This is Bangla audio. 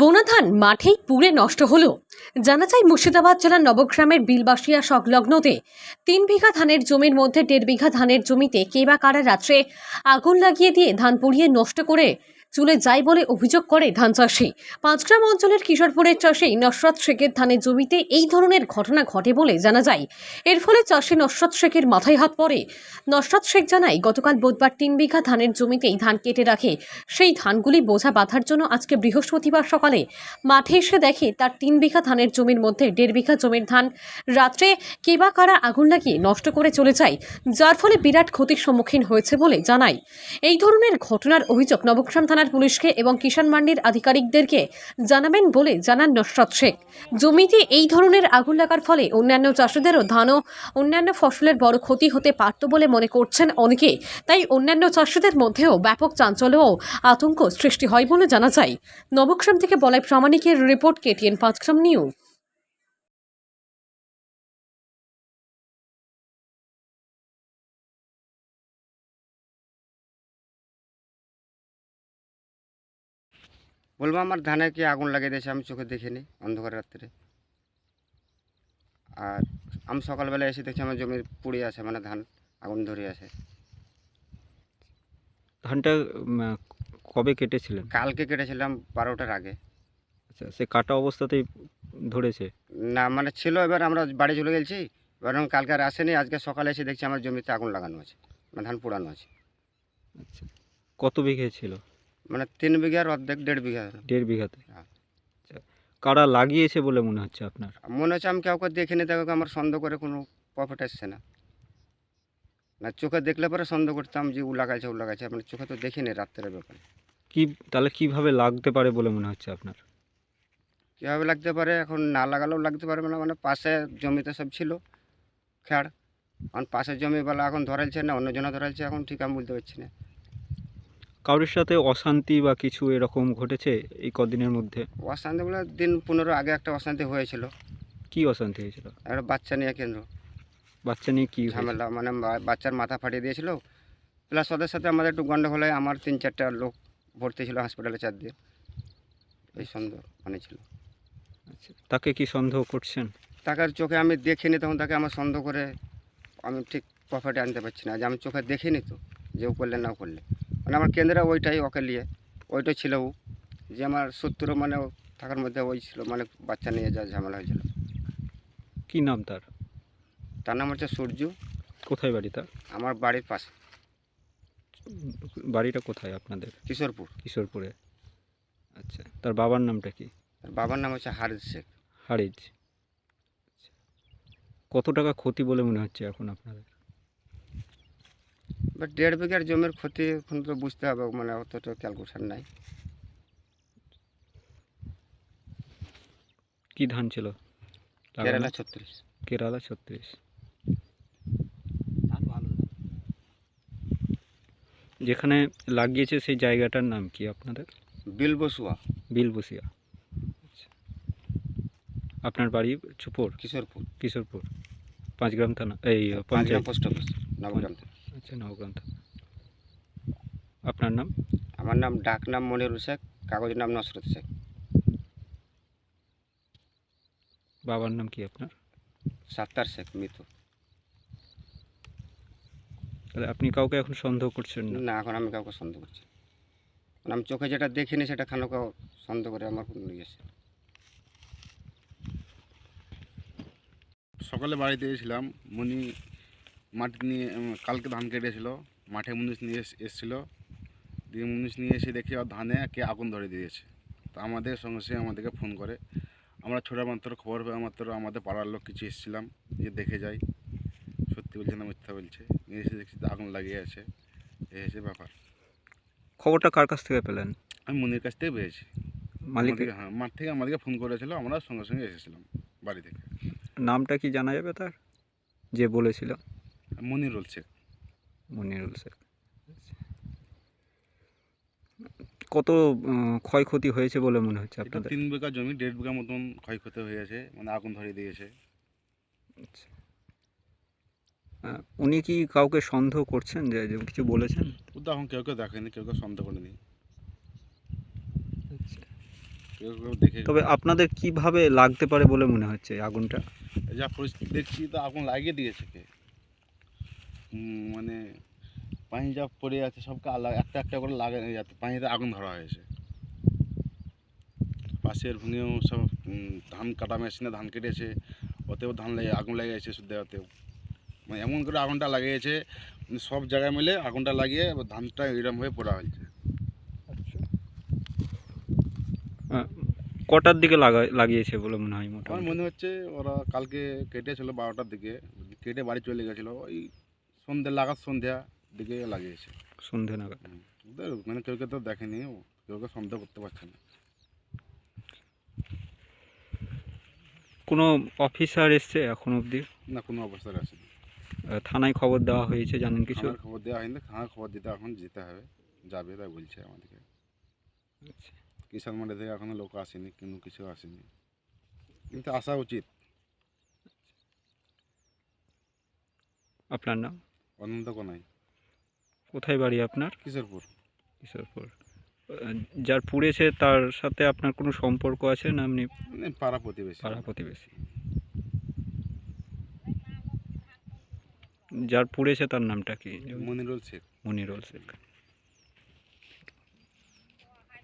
বোনাধান মাঠেই পুড়ে নষ্ট হলো। জানা যায় মুর্শিদাবাদ জেলার নবগ্রামের বিলবাসিয়া সংলগ্নতে তিন বিঘা ধানের জমির মধ্যে দেড় বিঘা ধানের জমিতে কে বা কারা রাত্রে আগুন লাগিয়ে দিয়ে ধান পুড়িয়ে নষ্ট করে চুলে যায় বলে অভিযোগ করে ধান চাষি। পাঁচগ্রাম অঞ্চলের কিশোরপুরের চাষি নসরত শেখের ধানের জমিতে এই ধরনের ঘটনা ঘটে বলে জানা যায়। এর ফলে চাষি নসরত শেখের মাথায় হাত পড়ে। নসরত শেখ জানায়, গতকাল বুধবার তিন বিঘা ধানের জমিতেই ধান কেটে রাখে। সেই ধানগুলি বোঝা বাঁধার জন্য আজকে বৃহস্পতিবার সকালে মাঠে এসে দেখে তার তিন বিঘা ধানের জমির মধ্যে দেড় বিঘা জমির ধান রাত্রে কে বা কারা আগুন লাগিয়ে নষ্ট করে চলে যায়, যার ফলে বিরাট ক্ষতির সম্মুখীন হয়েছে বলে জানায়। এই ধরনের ঘটনার অভিযোগ নবগ্রাম থানার পুলিশকে এবং কিষাণ মান্ডির আধিকারিকদেরকে জানাবেন বলে জানান নসরত শেখ। জমিতে এই ধরনের আগুন লাগার ফলে অন্যান্য চাষিদেরও ধান ও অন্যান্য ফসলের বড় ক্ষতি হতে পারত বলে মনে করছেন অনেকে। তাই অন্যান্য চাষিদের মধ্যেও ব্যাপক চাঞ্চল্য ও আতঙ্ক সৃষ্টি হয় বলে জানা যায়। নবগ্রাম থেকে বলাই প্রামাণিকের রিপোর্ট কেটিএন পাঁচগ্রাম নিউজ। বলব আমার ধানে কি আগুন লাগিয়ে দিয়েছে আমি চোখে দেখিনি অন্ধকার রাত্রে। আর আমি সকালবেলা এসে দেখছি আমার জমির পুড়ে আছে মানে ধান আগুন ধরে আছে। ধানটা কবে কেটেছিলেন? কালকে কেটেছিলাম বারোটার আগে। আচ্ছা সে কাটা অবস্থাতেই ধরেছে? না মানে ছিল এবার আমরা বাড়ি চলে গেছি এবার কালকে আর আসেনি আজকে সকালে এসে দেখছি আমার জমিতে আগুন লাগানো আছে মানে ধান পোড়ানো আছে। আচ্ছা কত বিঘে ছিল? মানে তিন বিঘার অর্ধেক দেড় বিঘা। দেড় বিঘাতে? হ্যাঁ। আচ্ছা। কারা লাগিয়েছে বলে মনে হচ্ছে আপনার? মনে হচ্ছে আমি কাউকে দেখিনি তাকে আমার সন্দেহ করে কোনো প্রফিট আসছে না। না চোখে দেখলে পরে সন্দেহ করতাম যে উ লাগাইছে উ লাগাইছে। মানে চোখে তো দেখিনি রাত্রের ব্যাপারে। কি তাহলে কীভাবে লাগতে পারে বলে মনে হচ্ছে আপনার? কীভাবে লাগতে পারে? এখন না লাগালেও লাগতে পারবে না। মানে পাশে জমিতে সব ছিল খেয়ার এখন পাশের জমিওয়ালা এখন ধরাইছে না অন্যজনা ধরাইছে এখন ঠিক আমি বলতে পারছি না। কারোর সাথে অশান্তি বা কিছু এরকম ঘটেছে এই কদিনের মধ্যে? অশান্তি বলে দিন পনেরো আগে একটা অশান্তি হয়েছিল। কি অশান্তি হয়েছিল? একটা বাচ্চা নিয়ে কেন্দ্র। বাচ্চা নিয়ে কী ঝামেলা মানে বাচ্চার মাথা ফাটিয়ে দিয়েছিল। প্লাস ওদের সাথে আমাদের একটু গন্ডগোল হয় আমার তিন চারটা লোক ভর্তি ছিল হসপিটালে চার দিয়ে। এই সন্দেহ মানে ছিল। আচ্ছা তাকে কি সন্দেহ করছেন? তাকে চোখে আমি দেখিনি তখন তাকে আমার সন্দেহ করে আমি ঠিক প্রফিটে আনতে পারছি না। যে আমি চোখে দেখিনি তো যে ও করলে না করলে। মানে আমার কেন্দ্রে ওইটাই ওকে নিয়ে ওইটাই ছিল ও। যে আমার শত্রু মানে থাকার মধ্যে ওই ছিল মানে বাচ্চা নিয়ে যা ঝামেলা হয়েছিল। কি নাম তার? তার নাম হচ্ছে সূর্য। কোথায় বাড়ি তার? আমার বাড়ির পাশে। বাড়িটা কোথায় আপনাদের? কিশোরপুর। কিশোরপুরে। আচ্ছা তার বাবার নামটা কি? তার বাবার নাম হচ্ছে হারিস শেখ। হারিজ আচ্ছা। কত টাকা ক্ষতি বলে মনে হচ্ছে এখন আপনাদের? বাট দেড় বিঘার জমির ক্ষতি এখন তো বুঝতে হবে মানে অতটা ক্যালকুলেশন নাই। কি ধান ছিল? কেরালা ছত্রিশ। কেরালা ছত্রিশ। যেখানে লাগিয়েছে সেই জায়গাটার নাম কি আপনাদের? বিল বসুয়া বিলবসিয়া। আচ্ছা। আপনার বাড়ি চুপর? কিশোরপুর। কিশোরপুর। পাঁচগ্রাম থানা এই পাঁচগ্রাম পঞ্চায়েত। পোস্ট অফিস নবগ্রাম থেকে। আচ্ছা থানা আপনার নাম? আমার নাম ডাক নাম মনিরুল শেখ কাগজের নাম নসরত শেখ। বাবার নাম কি আপনার? সাত্তার শেখ মৃত। তাহলে আপনি কাউকে এখন সন্দেহ করছেন না? না এখন আমি কাউকে সন্দেহ করছি মানে আমি চোখে যেটা দেখিনি সেটা খানোকে সন্দেহ করে আমার কোনো ইয়ে আছে সকালে বাড়িতে এসেছিলাম মনি মাটি নিয়ে কালকে ধান কেটেছিল। মাঠে মুনিশ নিয়ে এস- এসেছিল। দিয়ে মুনিশ নিয়ে এসে দেখি আর ধানে কে আগুন ধরে দিয়েছে। তো আমাদের সঙ্গে সঙ্গে আমাদেরকে ফোন করে। আমরা ছোটো মাত্র খবর পেয়ে মাত্র আমাদের পাড়ার লোক কিছু এসেছিলাম যে দেখে যাই। সত্যি বলছে না মিথ্যা বলছে। নিয়ে এসে দেখছি আগুন লাগিয়ে আছে। এই হচ্ছে ব্যাপার। খবরটা কার কাছ থেকে পেলেন? আমি মনির কাছ থেকে পেয়েছি। মালিক হ্যাঁ মাঠ থেকে আমাদেরকে ফোন করেছিল। আমরা সঙ্গে সঙ্গে এসেছিলাম বাড়ি থেকে। নামটা কি জানা যাবে তার? যে বলেছিল। মনির বলছে মনিরুল শেখ। কত ক্ষয়ক্ষতি হয়েছে বলে মনে হচ্ছে আপনাদের? তিন বিঘা জমি দেড় বিঘা মতন ক্ষয়ক্ষতি হয়েছে মানে আগুন ধরিয়ে দিয়েছে। আচ্ছা। উনি কি কাউকে সন্দেহ করছেন যে কিছু বলেছেন? ও তো এখন কেউ কেউ দেখেনি কেউ কেউ সন্দেহ করেনি। দেখে তবে আপনাদের কীভাবে লাগতে পারে বলে মনে হচ্ছে আগুনটা? যা পরিস্থিতি দেখছি তো আগুন লাগিয়ে দিয়েছে কে? মানে পানি যা পড়ে আছে সবকে আলাদা একটা একটা করে লাগে যাতে পানিতে আগুন ধরা হয়েছে। পাশের ভুঙেও সব ধান কাটা মেশিনে ধান কেটেছে ওতেও ধান লেগে আগুন লেগে গেছে শুদ্ধ ওতেও মানে এমন করে আগুনটা লাগিয়েছে মানে সব জায়গায় মিলে আগুনটা লাগিয়ে এবার ধানটা এরম হয়ে পড়া হয়েছে। আহ, কটার দিকে লাগা লাগিয়েছে বলে মনে হয় আমার মনে হচ্ছে ওরা কালকে কেটেছিল বারোটার দিকে কেটে বাড়ি চলে গেছিল ওই সন্ধ্যে লাগার সন্ধ্যা দিকে লাগিয়েছে। সন্ধে নাগাদ। ওদের মানে কেউ কেউ তো দেখেনি কেউ কেউ সন্দেহ করতে পারছে না। কোনো অফিসার এসছে এখন অবধি? না কোনো অবস্থায় আসেনি। থানায় খবর দেওয়া হয়েছে জানেন কিছু? থানার খবর দেওয়া হয়নি থানার খবর দিতে এখন যেতে হবে যাবে তাই বলছে আমাদেরকে। আচ্ছা। কিষাণ মাঠে থেকে এখনও লোক আসেনি কিন্তু কিছু আসেনি। কিন্তু আসা উচিত। আপনার নাম? অনন্ত কোনাই কোথায় বাড়ি আপনার? কিশোরপুর। কিশোরপুর। যার পুড়েছে তার সাথে আপনার কোনো সম্পর্ক আছে না এমনি? মানে পাড়া প্রতিবেশী। পাড়া প্রতিবেশী। যার পুড়েছে তার নামটা কি? মনিরুল শেখ। মনিরুল শেখ।